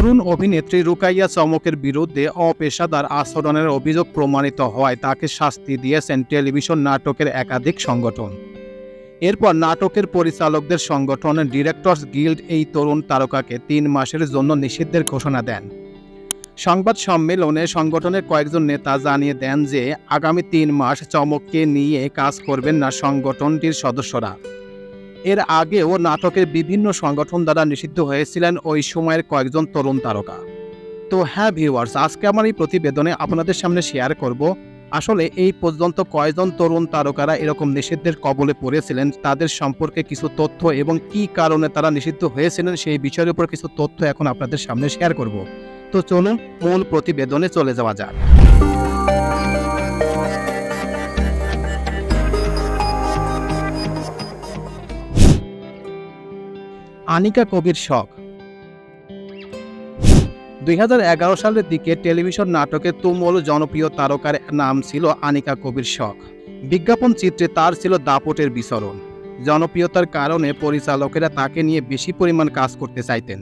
তরুণ অভিনেত্রী রুকাইয়া চমকের বিরুদ্ধে অপেশাদার আচরণের অভিযোগ প্রমাণিত হওয়ায় তাকে শাস্তি দিয়েছেন টেলিভিশন নাটকের একাধিক সংগঠন। এরপর নাটকের পরিচালকদের সংগঠনের ডিরেক্টরস গিল্ড এই তরুণ তারকাকে তিন মাসের জন্য নিষিদ্ধের ঘোষণা দেন। সংবাদ সম্মেলনে সংগঠনের কয়েকজন নেতা জানিয়ে দেন যে, আগামী তিন মাস চমককে নিয়ে কাজ করবেন না সংগঠনটির সদস্যরা। এর আগেও নাটকের বিভিন্ন সংগঠন দ্বারা নিষিদ্ধ হয়েছিলেন ওই সময়ের কয়েকজন তরুণ তারকা। তো হ্যাঁ ভিউয়ার্স আজকে আমার এই প্রতিবেদনে আপনাদের সামনে শেয়ার করব, আসলে এই পর্যন্ত কয়জন তরুণ তারকারা এরকম নিষিদ্ধের কবলে পড়েছিলেন, তাদের সম্পর্কে কিছু তথ্য এবং কি কারণে তারা নিষিদ্ধ হয়েছিলেন সেই বিষয়ের উপর কিছু তথ্য এখন আপনাদের সামনে শেয়ার করব। তো চলুন মূল প্রতিবেদনে চলে যাওয়া যাক। আনিকা কবির শখ। দুই হাজার এগারো সালের দিকে টেলিভিশন নাটকে তুমুল জনপ্রিয় তারকার নাম ছিল আনিকা কবির শখ। বিজ্ঞাপন চিত্রে তার ছিল দাপটের বিচরণ। জনপ্রিয়তার কারণে পরিচালকেরা তাকে নিয়ে বেশি পরিমাণ কাজ করতে চাইতেন।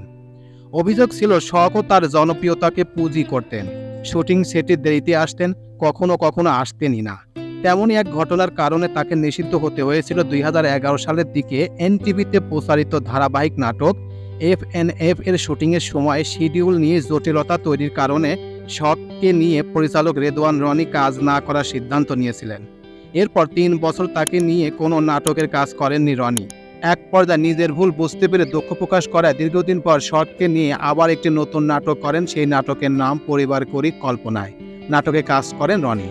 অভিযোগ ছিল শখও তার জনপ্রিয়তাকে পুঁজি করতেন। শুটিং সেটে দেরিতে আসতেন, কখনো কখনো আসতেনই না। তেমনই এক ঘটনার কারণে তাকে নিষিদ্ধ হতে হয়েছিল দুই হাজার এগারো সালের দিকে এনটিভিতে প্রচারিত ধারাবাহিক নাটক এফ এন এফ এর শুটিংয়ের সময় শিডিউল নিয়ে জটিলতা তৈরির কারণে শখকে নিয়ে পরিচালক রেদওয়ান রনি কাজ না করার সিদ্ধান্ত নিয়েছিলেন। এরপর তিন বছর তাকে নিয়ে কোনো নাটকের কাজ করেননি রনি। এক পর্যায়ে নিজের ভুল বুঝতে পেরে দুঃখ প্রকাশ করায় দীর্ঘদিন পর শখকে নিয়ে আবার একটি নতুন নাটক করেন। সেই নাটকের নাম পরিবার করি কল্পনায়। নাটকে কাজ করেন রনি।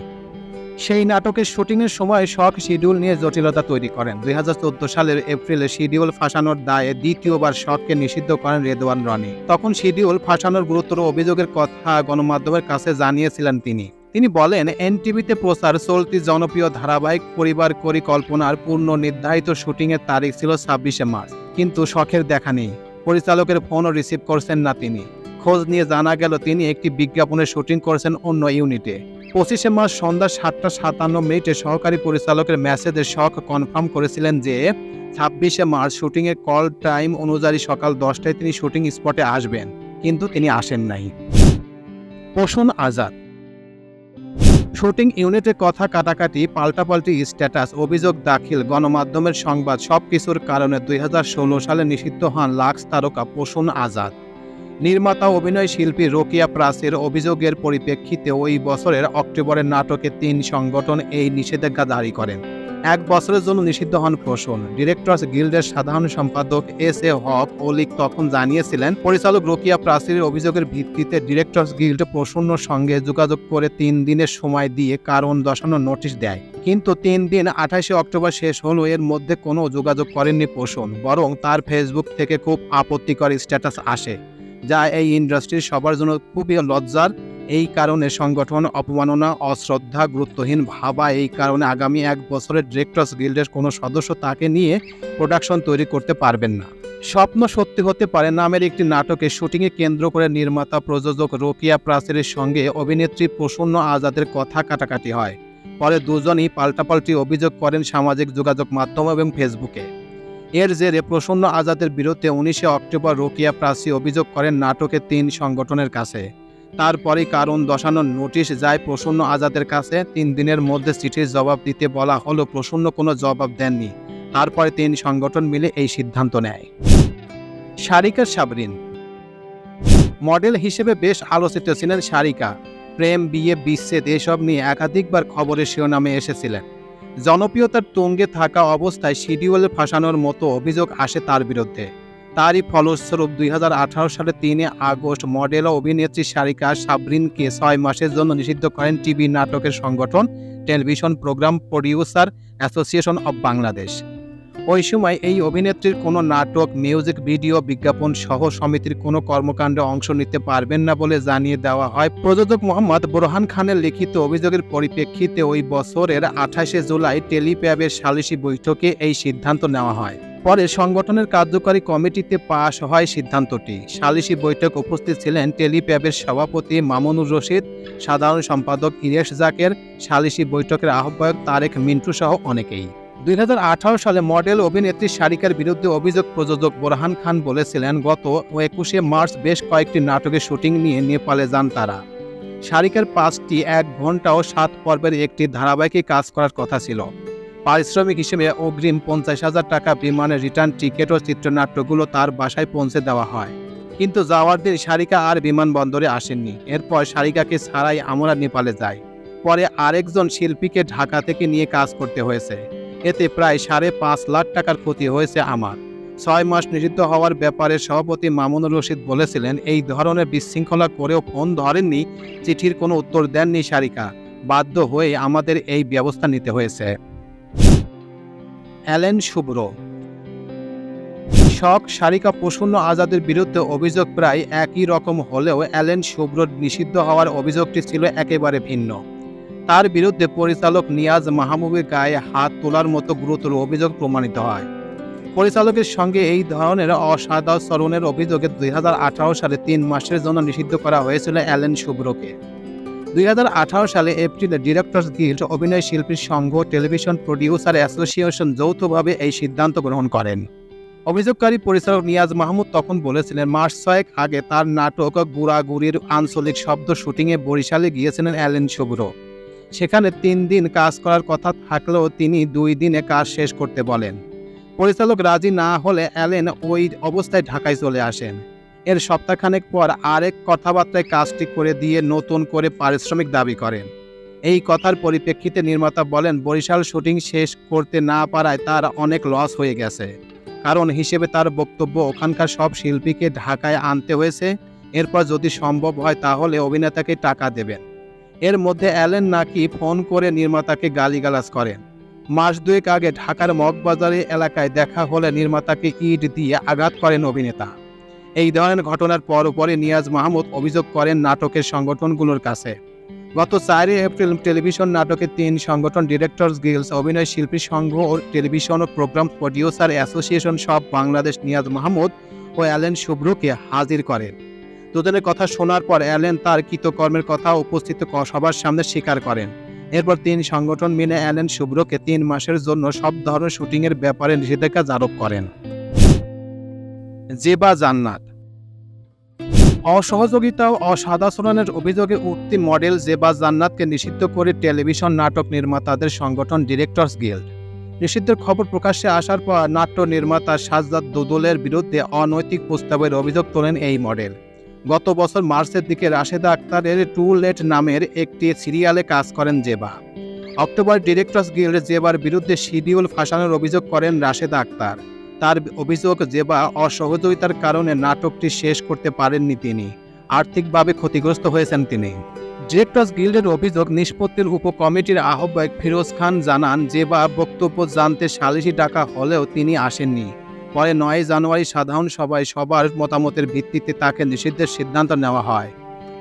সেই নাটকের শুটিংয়ের সময় শখ শিডিউল নিয়ে জটিলতা তৈরি করেন। দুই হাজার চোদ্দ সালের এপ্রিলে শিডিউল ফাঁসানোর দায়ে দ্বিতীয়বার শখকে নিষিদ্ধ করেন রেদওয়ান রনি। তখন শিডিউল ফাঁসানোর গুরুতর অভিযোগের কথা গণমাধ্যমের কাছে জানিয়েছিলেন তিনি। তিনি বলেন, এনটিভিতে প্রচার চলতি জনপ্রিয় ধারাবাহিক পরিবার পরিকল্পনার পূর্ণ নির্ধারিত শুটিংয়ের তারিখ ছিল ছাব্বিশে মার্চ, কিন্তু শখের দেখা নেই। পরিচালকের ফোনও রিসিভ করছেন না তিনি। খোঁজ নিয়ে জানা গেল, তিনি একটি বিজ্ঞাপনের শুটিং করছেন অন্য ইউনিটে। পঁচিশে মার্চ সন্ধ্যা সাতটা সাতান্ন মিনিটে সহকারী পরিচালকের মেসেজে শখ কনফার্ম করেছিলেন যে ছাব্বিশে মার্চ শুটিংয়ের কল টাইম অনুযায়ী সকাল দশটায় তিনি শুটিং স্পটে আসবেন, কিন্তু তিনি আসেন নাই। পোষণ আজাদ। শুটিং ইউনিটের কথা কাটাকাটি, পাল্টাপাল্টি স্ট্যাটাস, অভিযোগ দাখিল, গণমাধ্যমের সংবাদ সব কিছুর কারণে দুই হাজার ষোলো সালে নিষিদ্ধ হন লাক্স তারকা পোষণ আজাদ। নির্মাতা অভিনয় শিল্পী রোকিয়া প্রাসের অভিযোগের পরিপ্রেক্ষিতে ওই বছরের অক্টোবরের নাটকে তিন সংগঠন এই নিষেধাজ্ঞা জারি করেন। এক বছরের জন্য নিষিদ্ধ হন প্রসূন। ডিরেক্টর্স গিল্ডের সাধারণ সম্পাদক এস এ হক ওলিক তখন জানিয়েছিলেন, পরিচালক রোকিয়া প্রাচীরের অভিযোগের ভিত্তিতে ডিরেক্টর্স গিল্ড প্রসূন্নর সঙ্গে যোগাযোগ করে তিন দিনের সময় দিয়ে কারণ দর্শানোর নোটিশ দেয়। কিন্তু তিন দিন আঠাশে অক্টোবর শেষ হলো, এর মধ্যে কোনো যোগাযোগ করেননি প্রসূন, বরং তার ফেসবুক থেকে খুব আপত্তিকর স্ট্যাটাস আসে। যা এই ইন্ডাস্ট্রির সবার জন্য খুবই লজ্জার। এই কারণে সংগঠন অপমাননা, অশ্রদ্ধা, গুরুত্বহীন ভাবা, এই কারণে আগামী এক বছরের ডিরেক্টর্স গিল্ডের কোনো সদস্য তাকে নিয়ে প্রোডাকশন তৈরি করতে পারবেন না। স্বপ্ন সত্যি হতে পারে নামের একটি নাটকে শুটিংয়ে কেন্দ্র করে নির্মাতা, প্রযোজক রোকিয়া প্রাচীরের সঙ্গে অভিনেত্রী প্রসন্ন আজাদের কথা কাটাকাটি হয়। পরে দুজনই পাল্টাপাল্টি অভিযোগ করেন সামাজিক যোগাযোগ মাধ্যম এবং ফেসবুকে এর জেরে প্রসন্ন আজাদের বিরুদ্ধে উনিশে অক্টোবর রোকিয়া প্রাচী অভিযোগ করেন নাটকের তিন সংগঠনের কাছে। তারপরে কারণ দশানোর নোটিশ যায় প্রসন্ন আজাদের কাছে। তিন দিনের মধ্যে চিঠির জবাব দিতে বলা হলো প্রসন্ন কোনো জবাব দেননি। তারপরে তিন সংগঠন মিলে এই সিদ্ধান্ত নেয়। সারিকা সাবরিন। মডেল হিসেবে বেশ আলোচিত ছিলেন সারিকা প্রেম, বিয়ে, বিচ্ছেদ এসব নিয়ে একাধিকবার খবরের শিরোনামে এসেছিলেন। জনপ্রিয়তার তুঙ্গে থাকা অবস্থায় শিডিউলে ফাঁসানোর মতো অভিযোগ আসে তার বিরুদ্ধে। তারই ফলস্বরূপ দুই হাজার আঠারো সালে তিনে আগস্ট মডেল অভিনেত্রী সারিকা সাবরিনকে ছয় মাসের জন্য নিষিদ্ধ করেন টিভি নাটকের সংগঠন television programme producer association of Bangladesh. ওই সময় এই অভিনেত্রীর কোনো নাটক, মিউজিক, ভিডিও, বিজ্ঞাপন সহ সমিতির কোনো কর্মকাণ্ডে অংশ নিতে পারবেন না বলে জানিয়ে দেওয়া হয়। প্রযোজক মোহাম্মদ বোরহান খানের লিখিত অভিযোগের পরিপ্রেক্ষিতে ওই বছরের আঠাশে জুলাই টেলিপ্যাবের সালিসি বৈঠকে এই সিদ্ধান্ত নেওয়া হয়। পরে সংগঠনের কার্যকারী কমিটিতে পাশ হয় সিদ্ধান্তটি। সালিসি বৈঠক উপস্থিত ছিলেন টেলিপ্যাবের সভাপতি মামুনুর রশিদ, সাধারণ সম্পাদক ইরেশ জাকের, সালিসি বৈঠকের আহ্বায়ক তারেক মিন্টু সহ অনেকেই। দুই হাজার আঠারো সালে মডেল অভিনেত্রী সারিকার বিরুদ্ধে অভিযোগ প্রযোজক বোরহান খান বলেছিলেন, গত একুশে মার্চ বেশ কয়েকটি নাটকের শুটিং নিয়ে নেপালে যান তারা। সারিকার পাঁচটি এক ঘণ্টা ও সাত পর্বের একটি ধারাবাহিকে কাজ করার কথা ছিল। পারিশ্রমিক হিসেবে অগ্রিম পঞ্চাশ হাজার টাকা বিমানের রিটার্ন টিকিট ও চিত্রনাট্যগুলো তার বাসায় পৌঁছে দেওয়া হয়। কিন্তু যাওয়ার দিন সারিকা আর বিমানবন্দরে আসেননি। এরপর সারিকাকে ছাড়াই আমরা নেপালে যাই। পরে আরেকজন শিল্পীকে ঢাকা থেকে নিয়ে কাজ করতে হয়েছে। এতে প্রায় সাড়ে পাঁচ লাখ টাকার ক্ষতি হয়েছে আমার। ছয় মাস নিষিদ্ধ হওয়ার ব্যাপারে সভাপতি মামুনুর রশিদ বলেছিলেন, এই ধরনের বিশৃঙ্খলা করেও ফোন ধরেননি, চিঠির কোনো উত্তর দেননি সারিকা। বাধ্য হয়ে আমাদের এই ব্যবস্থা নিতে হয়েছে। অ্যালেন শুভ্র। শখ সারিকা প্রসন্ন আজাদের বিরুদ্ধে অভিযোগ প্রায় একই রকম হলেও অ্যালেন শুভ্রর নিষিদ্ধ হওয়ার অভিযোগটি ছিল একেবারে ভিন্ন। তার বিরুদ্ধে পরিচালক নিয়াজ মাহমুবের গায়ে হাত তোলার মতো গুরুতর অভিযোগ প্রমাণিত হয়। পরিচালকের সঙ্গে এই ধরনের অসাদাচরণের অভিযোগে দুই হাজার আঠারো সালে তিন মাসের জন্য নিষিদ্ধ করা হয়েছিল অ্যালেন শুভ্রকে। দুই সালে এপ্রিলে ডিরেক্টর্স গিল্ড অভিনয় শিল্পী সংঘ টেলিভিশন প্রডিউসার অ্যাসোসিয়েশন যৌথভাবে এই সিদ্ধান্ত গ্রহণ করেন। অভিযোগকারী পরিচালক নিয়াজ মাহমুদ তখন বলেছিলেন, মাস ছয়েক আগে তার নাটক গুড়াগুড়ির আঞ্চলিক শব্দ শুটিংয়ে বরিশালে গিয়েছিলেন অ্যালেন শুভ্র। সেখানে তিন দিন কাজ করার কথা থাকলেও তিনি দুই দিনে কাজ শেষ করতে বলেন। পরিচালক রাজি না হলে অ্যালেন ওই অবস্থায় ঢাকায় চলে আসেন। এর সপ্তাহখানেক পর আরেক কথাবার্তায় কাজটি করে দিয়ে নতুন করে পারিশ্রমিক দাবি করেন। এই কথার পরিপ্রেক্ষিতে নির্মাতা বলেন, বরিশাল শুটিং শেষ করতে না পারায় তার অনেক লস হয়ে গেছে। কারণ হিসেবে তার বক্তব্য ওখানকার সব শিল্পীকে ঢাকায় আনতে হয়েছে। এরপর যদি সম্ভব হয় তাহলে অভিনেতাকে টাকা দেবেন। এর মধ্যে অ্যালেন নাকি ফোন করে নির্মাতাকে গালিগালাজ করেন। মাস দুয়েক আগে ঢাকার মগবাজারে এলাকায় দেখা হলে নির্মাতাকে ইট দিয়ে আঘাত করেন অভিনেতা। এই ধরনের ঘটনার পরপরই নিয়াজ মাহমুদ অভিযোগ করেন নাটকের সংগঠনগুলোর কাছে। গত চারই এপ্রিল টেলিভিশন নাটকের তিন সংগঠন ডিরেক্টরস গিলস, অভিনয় শিল্পী সংঘ ও টেলিভিশন ও প্রোগ্রাম প্রডিউসার অ্যাসোসিয়েশন সব বাংলাদেশ নিয়াজ মাহমুদ ও অ্যালেন শুভ্রকে হাজির করেন। দুজনের কথা শোনার পর অ্যালেন তার কৃতকর্মের কথা উপস্থিত সবার সামনে স্বীকার করেন। এরপর তিন সংগঠন মিলে অ্যালেন শুভ্রকে তিন মাসের জন্য সব ধরনের শুটিংয়ের ব্যাপারে নিষেধাজ্ঞা আরোপ করেন। জেবা জান্নাত। অসহযোগিতা ও অসাদাচরণের অভিযোগে উঠতি মডেল জেবা জান্নাতকে নিষিদ্ধ করে টেলিভিশন নাটক নির্মাতাদের সংগঠন ডিরেক্টরস গিল্ড। নিষিদ্ধের খবর প্রকাশ্যে আসার পর নাট্য নির্মাতা সাজ্জাদ দুদুলের বিরুদ্ধে অনৈতিক প্রস্তাবের অভিযোগ তোলেন এই মডেল। গত বছর মার্চের দিকে রাশেদা আক্তারের টু লেট নামের একটি সিরিয়ালে কাজ করেন জেবা। অক্টোবর ডিরেক্টরস গিল্ড জেবার বিরুদ্ধে শিডিউল ফাঁসানোর অভিযোগ করেন রাশেদা আক্তার। তার অভিযোগ, জেবা অসহযোগিতার কারণে নাটকটি শেষ করতে পারেননি তিনি। আর্থিকভাবে ক্ষতিগ্রস্ত হয়েছেন তিনি। ডিরেক্টর্স গিল্ডের অভিযোগ, নিষ্পত্তির উপকমিটির আহ্বায়ক ফিরোজ খান জানান, জেবা বক্তব্য জানতে সালিশি ডাকা হলেও তিনি আসেননি। পরে নয় জানুয়ারি সাধারণ সভায় সবার মতামতের ভিত্তিতে তাকে নিষিদ্ধের সিদ্ধান্ত নেওয়া হয়।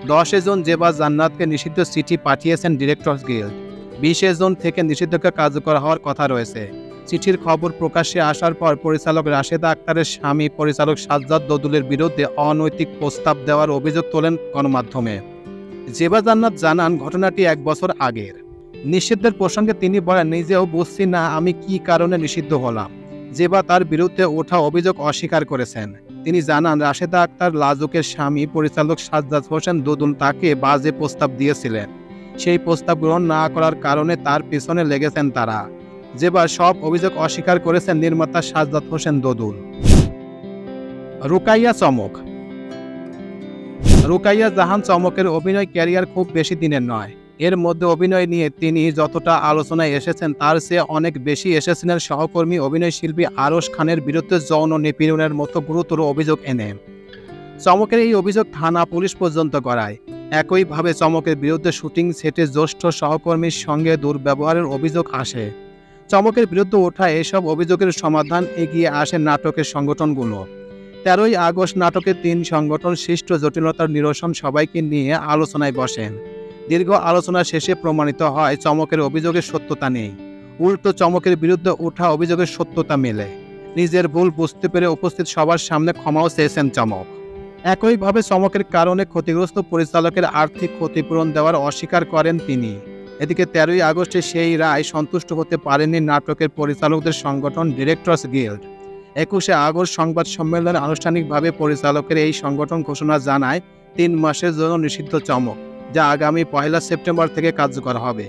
দশে জন জেবা জান্নাতকে নিষিদ্ধ চিঠি পাঠিয়েছেন ডিরেক্টর্স গিল্ড। বিশে জন থেকে নিষিদ্ধকে কার্যকর হওয়ার কথা রয়েছে। চিঠির খবর প্রকাশ্যে আসার পর পরিচালক রাশেদা আক্তারের স্বামী পরিচালক সাজ্জাদ দদুলের বিরুদ্ধে অনৈতিক প্রস্তাব দেওয়ার অভিযোগ তোলেন গণমাধ্যমে। জেবা জান্নাত জানান, ঘটনাটি এক বছর আগের। নিষিদ্ধের প্রসঙ্গে তিনি বলেন, নিজেও বুঝছি না আমি কি কারণে নিষিদ্ধ হলাম। জেবা তার বিরুদ্ধে ওঠা অভিযোগ অস্বীকার করেছেন। তিনি জানান, রাশেদা আক্তার লাজুকের স্বামী পরিচালক সাজ্জাদ হোসেন দদুল তাকে বাজে প্রস্তাব দিয়েছিলেন। সেই প্রস্তাব গ্রহণ না করার কারণে তার পিছনে লেগেছেন তারা। জেবা সব অভিযোগ অস্বীকার করেছেন নির্মাতা সাজ্জাদ হোসেন দদুল রুকাইয়া চমক। রুকাইয়া জাহান চমকের অভিনয় ক্যারিয়ার খুব বেশি দিনের নয়। এর মধ্যে অভিনয় নিয়ে তিনি যতটা আলোচনায় এসেছেন, তার চেয়ে অনেক বেশি এসেছিলেন সহকর্মী, অভিনয় শিল্পী আরশ খানের বিরুদ্ধে যৌন নিপীড়নের মতো গুরুতর অভিযোগ এনে। চমকের এই অভিযোগ থানা পুলিশ পর্যন্ত করায় একইভাবে চমকের বিরুদ্ধে শুটিং সেটে জ্যেষ্ঠ সহকর্মীর সঙ্গে দুর্ব্যবহারের অভিযোগ আসে। চমকের বিরুদ্ধে ওঠা এসব অভিযোগের সমাধান এগিয়ে আসে নাটকের সংগঠনগুলো। তেরোই আগস্ট নাটকের তিন সংগঠন সৃষ্ট জটিলতার নিরসন সবাইকে নিয়ে আলোচনায় বসেন। দীর্ঘ আলোচনা শেষে প্রমাণিত হয়, চমকের অভিযোগের সত্যতা নেই। উল্টো চমকের বিরুদ্ধে ওঠা অভিযোগের সত্যতা মেলে। নিজের ভুল বুঝতে পেরে উপস্থিত সবার সামনে ক্ষমাও চেয়েছেন চমক। একইভাবে চমকের কারণে ক্ষতিগ্রস্ত পরিচালকের আর্থিক ক্ষতিপূরণ দেওয়ার অস্বীকার করেন তিনি। এদিকে তেরোই আগস্টে সেই রায় সন্তুষ্ট হতে পারেনি নাটকের পরিচালকদের সংগঠন ডিরেক্টরস গিল্ড। একুশে আগস্ট সংবাদ সম্মেলনে আনুষ্ঠানিকভাবে পরিচালকের এই সংগঠন ঘোষণা জানায়, তিন মাসের জন্য নিষিদ্ধ চমক। যা আগামী পয়লা সেপ্টেম্বর থেকে কার্যকর হবে।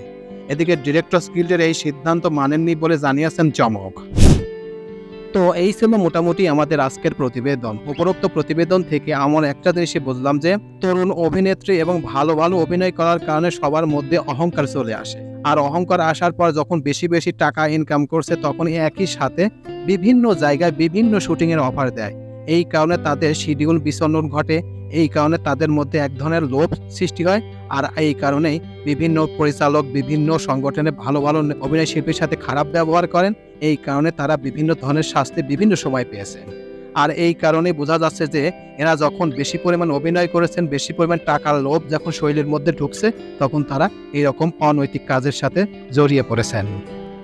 এদিকে ডিরেক্টরস গিল্ডের এই সিদ্ধান্ত মানেননি বলে জানিয়েছেন চমক। তো এই ছিল মোটামুটি আমাদের আজকের প্রতিবেদন। উপরোক্ত প্রতিবেদন থেকে আমার একটা জিনিসই বুঝলাম যে, তরুণ অভিনেত্রী এবং ভালো ভালো অভিনয় করার কারণে সবার মধ্যে অহংকার চলে আসে। আর অহংকার আসার পর যখন বেশি বেশি টাকা ইনকাম করছে তখন একই সাথে বিভিন্ন জায়গায় বিভিন্ন শুটিংয়ের অফার দেয়। এই কারণে তাদের শিডিউল বিচলন ঘটে। এই কারণে তাদের মধ্যে এক ধরনের লোভ সৃষ্টি হয় আর এই কারণেই বিভিন্ন পরিচালক, বিভিন্ন সংগঠনে ভালো ভালো অভিনয় শিল্পীর সাথে খারাপ ব্যবহার করেন। এই কারণে তারা বিভিন্ন ধরনের শাস্তি বিভিন্ন সময় পেয়েছেন আর এই কারণে বোঝা যাচ্ছে যে এরা যখন বেশি পরিমাণ অভিনয় করেছেন, বেশি পরিমাণ টাকার লোভ যখন শৈলীর মধ্যে ঢুকছে, তখন তারা এইরকম অনৈতিক কাজের সাথে জড়িয়ে পড়েছেন।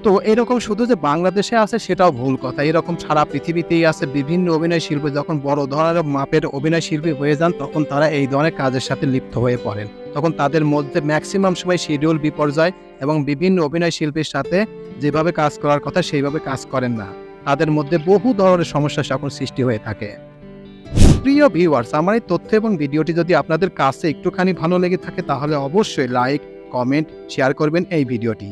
তো এরকম শুধু যে বাংলাদেশে আছে সেটাও ভুল কথা। এরকম সারা পৃথিবীতেই আছে বিভিন্ন অভিনয় শিল্পী। যখন বড় ধরনের মাপের অভিনয় শিল্পী হয়ে যান, তখন তারা এই ধরনের কাজের সাথে লিপ্ত হয়ে পড়েন। তখন তাদের মধ্যে ম্যাক্সিমাম সময় শিডিউল বিপর্যয় এবং বিভিন্ন অভিনয় শিল্পীর সাথে যেভাবে কাজ করার কথা, সেইভাবে কাজ করেন না। তাদের মধ্যে বহু ধরনের সমস্যা সকল সৃষ্টি হয়ে থাকে। প্রিয় ভিউয়ার্স আমার এই তথ্য এবং ভিডিওটি যদি আপনাদের কাছে একটুখানি ভালো লেগে থাকে, তাহলে অবশ্যই লাইক কমেন্ট শেয়ার করবেন এই ভিডিওটি।